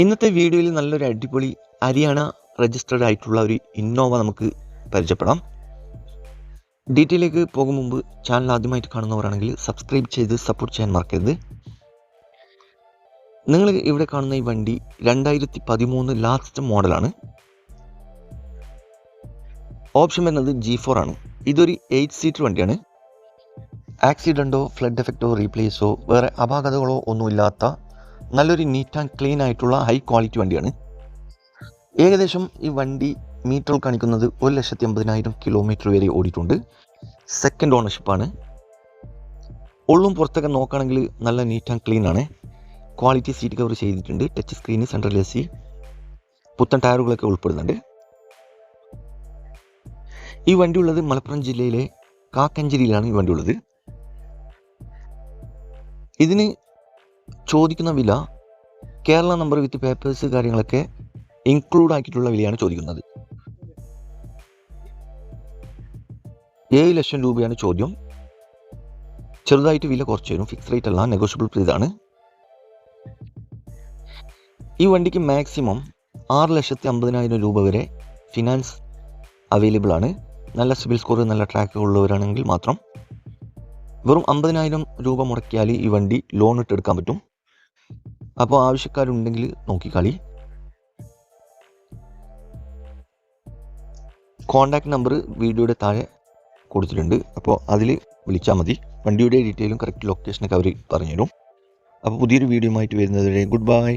ഇന്നത്തെ വീഡിയോയിൽ നല്ലൊരു അടിപൊളി ഹരിയാന രജിസ്റ്റേർഡ് ആയിട്ടുള്ള ഒരു ഇന്നോവ നമുക്ക് പരിചയപ്പെടാം. ഡീറ്റെയിലേക്ക് പോകും മുമ്പ് ചാനൽ ആദ്യമായിട്ട് കാണുന്നവരാണെങ്കിൽ സബ്സ്ക്രൈബ് ചെയ്ത് സപ്പോർട്ട് ചെയ്യാൻ മറക്കരുത്. നിങ്ങൾ ഇവിടെ കാണുന്ന ഈ വണ്ടി രണ്ടായിരത്തി പതിമൂന്ന് ലാസ്റ്റ് മോഡലാണ് ഓപ്ഷൻ വരുന്നത് ജി ഫോർ ആണ്. ഇതൊരു എയ്റ്റ് സീറ്റർ വണ്ടിയാണ്. ആക്സിഡന്റോ ഫ്ലഡ് എഫക്റ്റോ റീപ്ലേസോ വേറെ അപാകതകളോ ഒന്നുമില്ലാത്ത നല്ലൊരു നീറ്റ് ആൻഡ് ക്ലീൻ ആയിട്ടുള്ള ഹൈ ക്വാളിറ്റി വണ്ടിയാണ്. ഏകദേശം ഈ വണ്ടി മീറ്റർ കാണിക്കുന്നത് ഒരു ലക്ഷത്തി അമ്പതിനായിരം കിലോമീറ്റർ വരെ ഓടിയിട്ടുണ്ട്. സെക്കൻഡ് ഓണർഷിപ്പാണ് ഉള്ളും പുറത്തൊക്കെ നോക്കുകയാണെങ്കിൽ നല്ല നീറ്റ് ആൻഡ് ക്ലീൻ ആണ്. ക്വാളിറ്റി സീറ്റ് കവർ ചെയ്തിട്ടുണ്ട്. Touch screen central A C പുത്തൻ ടയറുകളൊക്കെ ഉൾപ്പെടുന്നുണ്ട്. ഈ വണ്ടി ഉള്ളത് മലപ്പുറം ജില്ലയിലെ കാക്കഞ്ചേരിയിലാണ് ഈ വണ്ടി ഉള്ളത്. ഇതിന് ചോദിക്കുന്ന വില കേരള നമ്പർ വിത്ത് പേപ്പേഴ്സ് കാര്യങ്ങളൊക്കെ ഇൻക്ലൂഡ് ആക്കിയിട്ടുള്ള വിലയാണ് ചോദിക്കുന്നത്. ഏഴ് ലക്ഷം രൂപയാണ് ചോദ്യം. ചെറുതായിട്ട് വില കുറച്ച് വരും. ഫിക്സ് റേറ്റ് അല്ല നെഗോഷ്യബിൾ ഇതാണ്. ഈ വണ്ടിക്ക് മാക്സിമം ആറ് ലക്ഷത്തി അമ്പതിനായിരം രൂപ വരെ ഫിനാൻസ് അവൈലബിൾ ആണ്. നല്ല സിബിൽ സ്കോർ നല്ല ട്രാക്ക് ഉള്ളവരാണെങ്കിൽ മാത്രം വെറും അമ്പതിനായിരം രൂപ മുടക്കിയാൽ ഈ വണ്ടി ലോൺ ഇട്ട് എടുക്കാൻ പറ്റും. അപ്പോൾ ആവശ്യക്കാരുണ്ടെങ്കിൽ നോക്കിക്കളി കോണ്ടാക്ട് നമ്പർ വീഡിയോയുടെ താഴെ കൊടുത്തിട്ടുണ്ട്. അപ്പോൾ അതിൽ വിളിച്ചാൽ മതി. വണ്ടിയുടെ ഡീറ്റെയിലും കറക്റ്റ് ലൊക്കേഷനൊക്കെ അവർ പറഞ്ഞുതരും. അപ്പോൾ പുതിയൊരു വീഡിയോ ആയിട്ട് വരുന്നതുവരെ ഗുഡ് ബൈ